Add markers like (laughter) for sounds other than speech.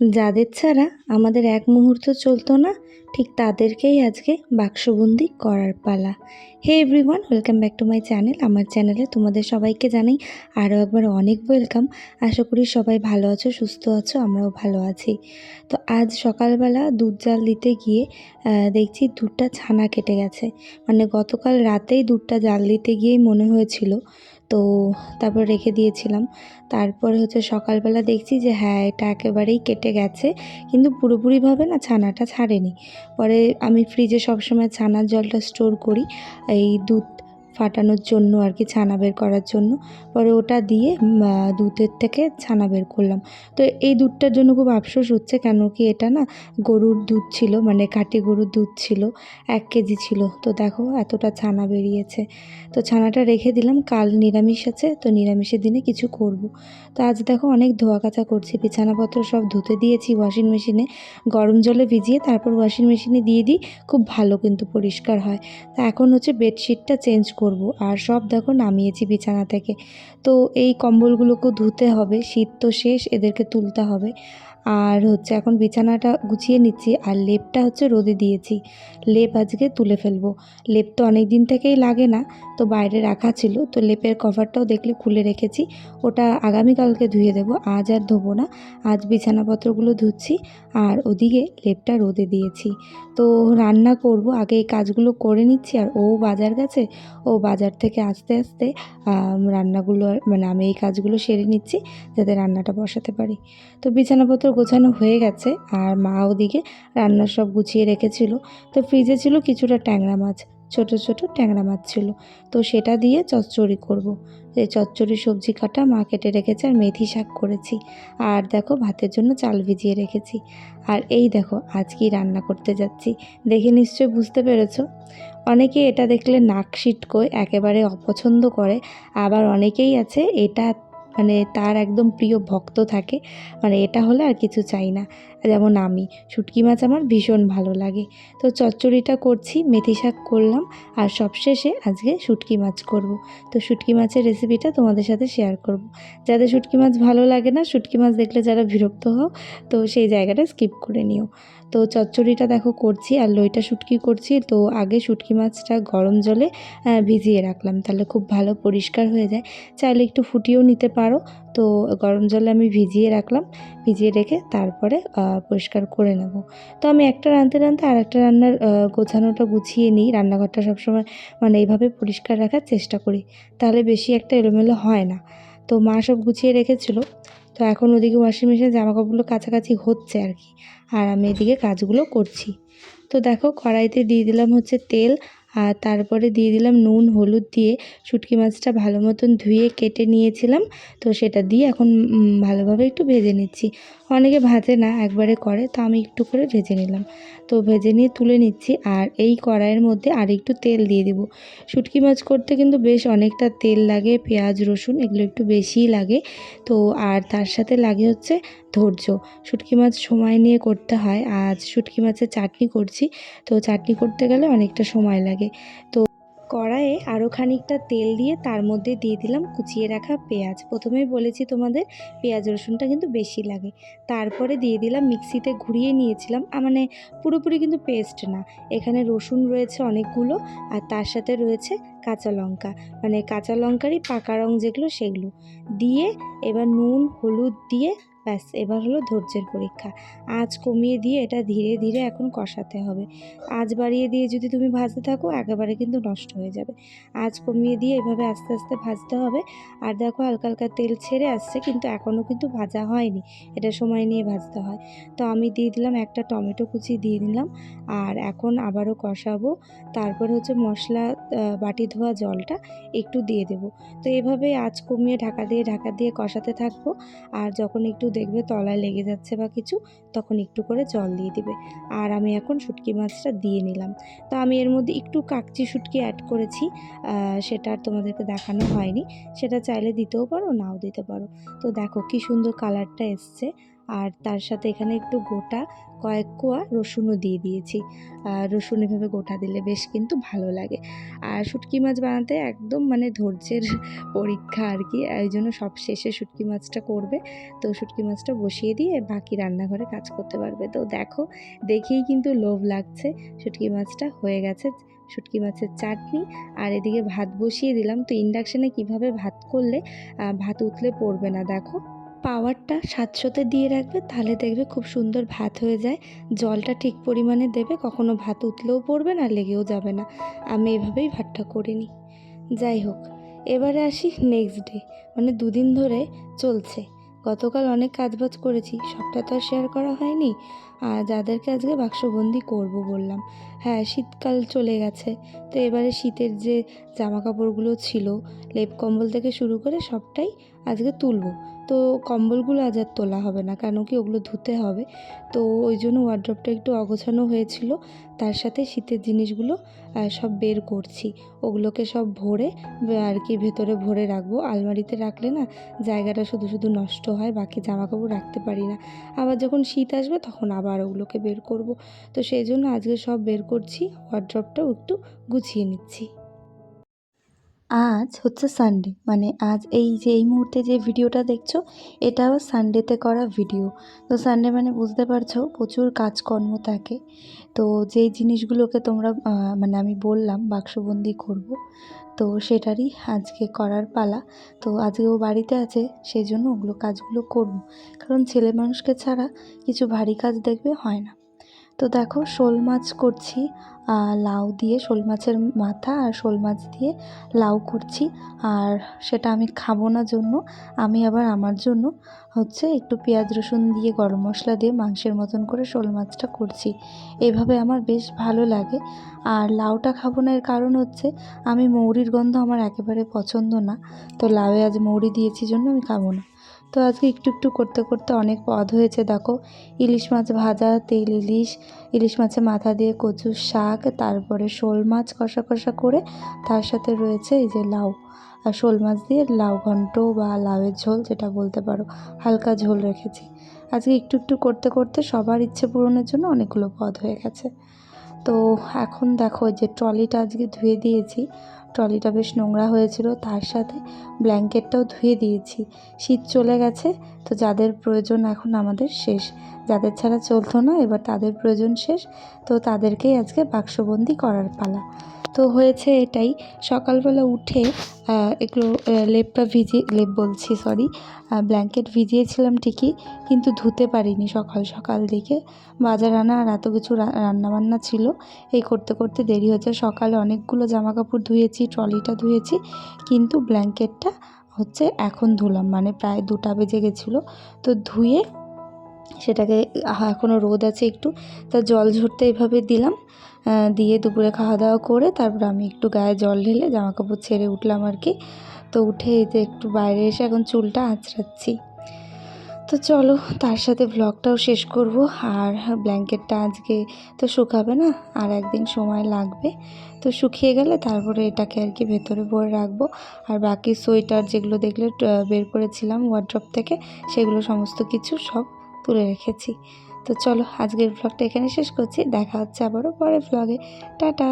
যাদের ছাড়া আমাদের এক মুহূর্ত চলতো না, ঠিক তাদেরকেই আজকে বাক্সবন্দি করার পালা। Hey everyone, welcome back to my channel. আমার চ্যানেলে তোমাদের সবাইকে জানাই আরও একবার অনেক ওয়েলকাম। আশা করি সবাই ভালো আছো, সুস্থ আছো, আমরাও ভালো আছি। তো আজ সকালবেলা দুধ জাল দিতে গিয়ে দেখছি দুধটা ছানা কেটে গেছে। মানে গতকাল রাতেই দুধটা জাল দিতে গিয়েই মনে হয়েছিল তো তারপর রেখে দিয়েছিলাম। তারপর হচ্ছে সকালবেলা দেখছি যে হ্যাঁ এটা একেবারেই কেটে গেছে। কিন্তু পুরোপুরিভাবে না ছানাটা ছাড়েনি। পরে আমি ফ্রিজে সবসময় ছানার জলটা স্টোর করি। এই দুধ ফাটানোর জন্য আর কি ছানা বের করার জন্য। পরে ওটা দিয়ে দুধের থেকে ছানা বের করলাম। তো এই দুধটার জন্য খুব আফসোস হচ্ছে কেন কি এটা না গরুর দুধ ছিল মানে কাটি গরুর দুধ ছিল, এক কেজি ছিল। তো দেখো এতটা ছানা বেরিয়েছে। তো ছানাটা রেখে দিলাম, কাল নিরামিষ আছে, তো নিরামিষের দিনে কিছু করব। তো আজ দেখো অনেক ধোয়া কাচা করছি, বিছানাপত্র সব ধুতে দিয়েছি ওয়াশিং মেশিনে গরম জলে ভিজিয়ে তারপর ওয়াশিং মেশিনে দিয়ে দিই, খুব ভালো কিন্তু পরিষ্কার হয়। তা এখন হচ্ছে বেডশিটটা চেঞ্জ করব। আর সব দেখো নামিয়েছি বিছানা থেকে। তো এই কম্বলগুলোকেও ধুতে হবে। শীত তো শেষ, এদেরকে তুলতে হবে। আর হচ্ছে এখন বিছানাটা গুছিয়ে নিচ্ছি আর লেপটা হচ্ছে রোদে দিয়েছি। লেপ আজকে তুলে ফেলব। লেপ তো অনেক দিন থেকেই লাগে না, তো বাইরে রাখা ছিল, তো লেপের কভারটাও দেখলে খুলে রেখেছি। ওটা আগামীকালকে ধুয়ে দেবো, আজ আর ধোবো না। আজ বিছানাপত্রগুলো ধুচ্ছি আর ওদিকে লেপটা রোদে দিয়েছি। তো রান্না করব, আগে এই কাজগুলো করে নিচ্ছি আর ও বাজার গেছে, ও বাজার থেকে আস্তে আস্তে রান্নাগুলো মানে আমি এই কাজগুলো সেরে নিচ্ছি যাতে রান্নাটা বসাতে পারি। তো বিছানাপত্র গোছানো হয়ে গেছে আর মা ওদিকে রান্না সব গুছিয়ে রেখেছিল। তো ফ্রিজে ছিল কিছুটা ট্যাংরা মাছ, ছোট ছোট ট্যাংরা মাছ ছিল। তো সেটা দিয়ে চচ্চড়ি করব। এই চচ্চড়ি সবজি কাটা মা কেটে রেখেছে আর মেথি শাক করেছি। আর দেখো ভাতের জন্য চাল ভিজিয়ে রেখেছি। আর এই দেখো আজ কি রান্না করতে যাচ্ছি। দেখে নিশ্চয়ই বুঝতে পেরেছ? অনেকে এটা দেখলে নাক সিটকোয়, একেবারে অপছন্দ করে। আবার অনেকেই আছে এটা মানে তার একদম প্রিয় ভক্ত থাকে মানে এটা হলে আর কিছু চাই না। যেমন আমি, শুটকি মাছ আমার ভীষণ ভালো লাগে। তো চচ্চড়িটা করছি, মেথি শাক করলাম, আর সবশেষে আজকে শুটকি মাছ করব। তো শুটকি মাছের রেসিপিটা তোমাদের সাথে শেয়ার করব। যাদের শুটকি মাছ ভালো লাগে না, শুটকি মাছ দেখলে যারা বিরক্ত হও, তো সেই জায়গাটা স্কিপ করে নিও। তো চচ্চড়িটা দেখো করছি, আর লইটা শুটকি করছি, তো আগে শুটকি মাছটা গরম জলে ভিজিয়ে রাখলাম। তাহলে খুব ভালো পরিষ্কার হয়ে যায়। চাইলে একটু ফুটিয়েও নিতে পারো। তো গরম জলে আমি ভিজিয়ে রাখলাম। ভিজিয়ে রেখে তারপরে পরিষ্কার করে নেব। তো আমি একটা রাঁধতে রাঁধতে আর একটা রান্নার গোছানোটা গুছিয়ে নিই। রান্নাঘরটা সবসময় মানে এইভাবে পরিষ্কার রাখার চেষ্টা করি। তাহলে বেশি একটা এলোমেলো হয় না। তো মা সব গুছিয়ে রেখেছিল। তো এখন ওদিকে ওয়াশিং মেশিনে জামা কাপড়গুলো কাছাকাছি হচ্ছে আর কি। আর আমি এদিকে কাজগুলো করছি। তো দেখো, কড়াইতে দিয়ে দিলাম হচ্ছে তেল। আর তারপরে দিয়ে দিলাম নুন, হলুদ দিয়ে শুটকি মাছটা ভালো মতন ধুয়ে কেটে নিয়েছিলাম। তো সেটা দিয়ে এখন ভালোভাবে একটু ভেজে নিচ্ছি। অনেকে ভাজে না, একবারে করে, তো আমি একটু করে ভেজে নিলাম। তো ভেজে নিয়ে তুলে নিচ্ছি আর এই কড়াইয়ের মধ্যে আর একটু তেল দিয়ে দেবো। শুটকি মাছ করতে কিন্তু বেশ অনেকটা তেল লাগে, পেঁয়াজ, রসুন এগুলো একটু বেশিই লাগে। তো আর তার সাথে লাগে হচ্ছে ধৈর্য। শুটকি মাছ সময় নিয়ে করতে হয়, আজ শুটকি মাছের চাটনি করছি। তো চাটনি করতে গেলে অনেকটা সময় লাগে। তো কড়াইয়ে আরও খানিকটা তেল দিয়ে তার মধ্যে দিয়ে দিলাম কুচিয়ে রাখা পেঁয়াজ। প্রথমেই বলেছি তোমাদের পেঁয়াজ রসুনটা কিন্তু বেশি লাগে। তারপরে দিয়ে দিলাম মিক্সিতে ঘুরিয়ে নিয়েছিলাম। মানে পুরোপুরি কিন্তু পেস্ট না। এখানে রসুন রয়েছে অনেকগুলো আর তার সাথে রয়েছে কাঁচা লঙ্কা। মানে কাঁচা লঙ্কারই পাকা রং যেগুলো সেগুলো। দিয়ে এবার নুন, হলুদ দিয়ে ব্যাস, এবার হলো ধৈর্যের পরীক্ষা। আঁচ কমিয়ে দিয়ে এটা ধীরে ধীরে এখন কষাতে হবে। আঁচ বাড়িয়ে দিয়ে যদি তুমি ভাজতে থাকো, একেবারে কিন্তু নষ্ট হয়ে যাবে। আঁচ কমিয়ে দিয়ে এভাবে আস্তে আস্তে ভাজতে হবে। আর দেখো, হালকা হালকা তেল ছেড়ে আসছে, কিন্তু এখনও কিন্তু ভাজা হয়নি। এটা সময় নিয়ে ভাজতে হয়। তো আমি দিয়ে দিলাম একটা টমেটো কুচি দিয়ে দিলাম। আর এখন আবারও কষাবো। তারপর হচ্ছে মশলা বাটি ধোয়া জলটা একটু দিয়ে দেবো। তো এভাবে আঁচ কমিয়ে ঢাকা দিয়ে ঢাকা দিয়ে কষাতে থাকব। আর যখন একটু দেখবে তলায় লেগে যাচ্ছে বা কিছু, তখন একটু করে জল দিয়ে দিবে। আর আমি এখন শুটকি মাছটা দিয়ে নিলাম। তো আমি এর মধ্যে একটু কাকচি শুটকি অ্যাড করেছি। সেটা আর তোমাদেরকে দেখানো হয়নি। সেটা চাইলে দিতেও পারো, নাও দিতে পারো। তো দেখো কি সুন্দর কালারটা এসছে। আর তার সাথে এখানে একটু গোটা কয়েক কোয়া রসুনও দিয়ে দিয়েছি। রসুন এভাবে গোটা দিলে বেশ কিন্তু ভালো লাগে। আর শুটকি মাছ বানাতে একদম মানে ধৈর্যের (laughs) পরীক্ষা আর কি, এই জন্য সব শেষে শুটকি মাছটা করবে। তো শুটকি মাছটা বসিয়ে দিয়ে বাকি রান্নাঘরে কাজ করতে পারবে। তো দেখো, দেখেই কিন্তু লোভ লাগছে। শুটকি মাছটা হয়ে গেছে, শুটকি মাছের চাটনি। আর এদিকে ভাত বসিয়ে দিলাম। তো ইন্ডাকশানে কীভাবে ভাত করলে ভাত উতলে পড়বে না, দেখো। পাওয়ারটা সাতশোতে দিয়ে রাখবে, তাহলে দেখবে খুব সুন্দর ভাত হয়ে যায়। জলটা ঠিক পরিমাণে দেবে, কখনো ভাত উতলেও পড়বে না, লেগেও যাবে না। আমি এভাবেই ভাতটা করে নিই। যাই হোক, এবারে আসি নেক্সট ডে মানে দুদিন ধরে চলছে। গতকাল অনেক কাজবাজ করেছি, সবটা তো আর শেয়ার করা হয়নি। আর যাদেরকে আজকে বাক্সবন্দি করব বললাম। হ্যাঁ শীতকাল চলে গেছে। তো এবারে শীতের যে জামা কাপড়গুলো ছিল, লেপ কম্বল থেকে শুরু করে সবটাই আজকে তুলবো। তো কম্বলগুলো আজ আর তোলা হবে না, কেন কি ওগুলো ধুতে হবে। তো ওই জন্য ওয়ার্ড্রপটা একটু অগোছানো হয়েছিল। তার সাথে শীতের জিনিসগুলো সব বের করছি। ওগুলোকে সব ভরে, আর কি ভেতরে ভরে রাখব। আলমারিতে রাখলে না, জায়গাটা শুধু শুধু নষ্ট হয়, বাকি জামা কাপড় রাখতে পারি না। আবার যখন শীত আসবে, তখন আবার ওগুলোকে বের করব। তো সেই জন্য আজকে সব বের করছি ওয়ার্ড্রপটাও একটু গুছিয়ে নিচ্ছি। আজ হচ্ছে সানডে মানে আজ এই যে, এই মুহূর্তে যে ভিডিওটা দেখছ, এটাও সানডেতে করা ভিডিও তো সানডে মানে বুঝতে পারছ, প্রচুর কাজকর্ম থাকে। তো যেই জিনিসগুলোকে তোমরা মানে আমি বললাম, বাক্সবন্দি করব তো সেটারই আজকে করার পালা। তো আজকে ও বাড়িতে আছে সেই জন্য ওগুলো কাজগুলো করব। কারণ ছেলে মানুষকে ছাড়া কিছু ভারী কাজ দেখবে হয় না। তো দেখো শোল মাছ করছি লাউ দিয়ে, শোল মাছের মাথা আর শোল মাছ দিয়ে লাউ করছি। আর সেটা আমি খাব না জন্য, আমি আবার আমার জন্য হচ্ছে একটু পেঁয়াজ রসুন দিয়ে, গরম মশলা দিয়ে, মাংসের মতন করে শোল মাছটা করছি। এভাবে আমার বেশ ভালো লাগে। আর লাউটা খাব না এর কারণ হচ্ছে, আমি মৌরির গন্ধ আমার একেবারে পছন্দ না। তো লাউয়ে আজ মৌরি দিয়েছি জন্য আমি খাব না। তো আজকে একটু একটু করতে করতে অনেক পদ হয়েছে, দেখো। ইলিশ মাছ ভাজা, তেল ইলিশ ইলিশ মাছের মাথা দিয়ে কচুর শাক, তারপরে শোল মাছ কষা কষা করে তার সাথে রয়েছে এই যে লাউ। আর শোল মাছ দিয়ে লাউ ঘন্ট বা লাউয়ের ঝোল যেটা বলতে পারো, হালকা ঝোল রেখেছি। আজকে একটু একটু করতে করতে সবার ইচ্ছে পূরণের জন্য অনেকগুলো পদ হয়ে গেছে। তো এখন দেখো যে ট্রলিটা আজকে ধুয়ে দিয়েছি। ট্রলিটা বেশ নোংরা হয়েছিল, তার সাথে ব্ল্যাঙ্কেটটাও ধুয়ে দিয়েছি। শীত চলে গেছে, তো যাদের প্রয়োজন এখন আমাদের শেষ। যাদের ছাড়া চলতো না, এবার তাদের প্রয়োজন শেষ, তো তাদেরকেই আজকে বাক্সবন্দি করার পালা। তো হয়েছে এটাই, সকালবেলা উঠে একটু লেপটা ভিজিয়ে, লেপ বলছি সরি ব্ল্যাঙ্কেট ভিজিয়েছিলাম ঠিকই, কিন্তু ধুতে পারিনি সকাল সকাল দিকে বাজার আনা আর এত কিছু রান্নাবান্না ছিল, এই করতে করতে দেরি হয়েছে। সকালে অনেকগুলো জামা কাপড় ধুয়েছি ট্রলিটা ধুয়েছি, কিন্তু ব্ল্যাঙ্কেটটা হচ্ছে এখন ধুলাম মানে প্রায় দুটা বেজে গেছিল। তো ধুয়ে সেটাকে এখনও রোদ আছে একটু, তা জল ঝরতে এভাবে দিলাম দিয়ে দুপুরে খাওয়া দাওয়া করে তারপর আমি একটু গায়ে জল ঢেলে জামা কাপড় ছেড়ে উঠলাম আর কি। তো উঠে এই যে একটু বাইরে এসে এখন চুলটা আঁচড়াচ্ছি। তো চলো, তার সাথে ব্লগটাও শেষ করব। আর ব্ল্যাঙ্কেটটা আজকে তো শুকাবে না, আর একদিন সময় লাগবে। তো শুকিয়ে গেলে তারপরে এটাকে আর কি ভেতরে ভরে রাখব। আর বাকি সোয়েটার যেগুলো দেখলে বের করেছিলাম ওয়ার্ড্রপ থেকে, সেগুলো সমস্ত কিছু সব তুলে রেখেছি। তো চলো, আজকের ব্লগটা এখানে শেষ করছি। দেখা হচ্ছে আবারও পরের ব্লগে টাটা!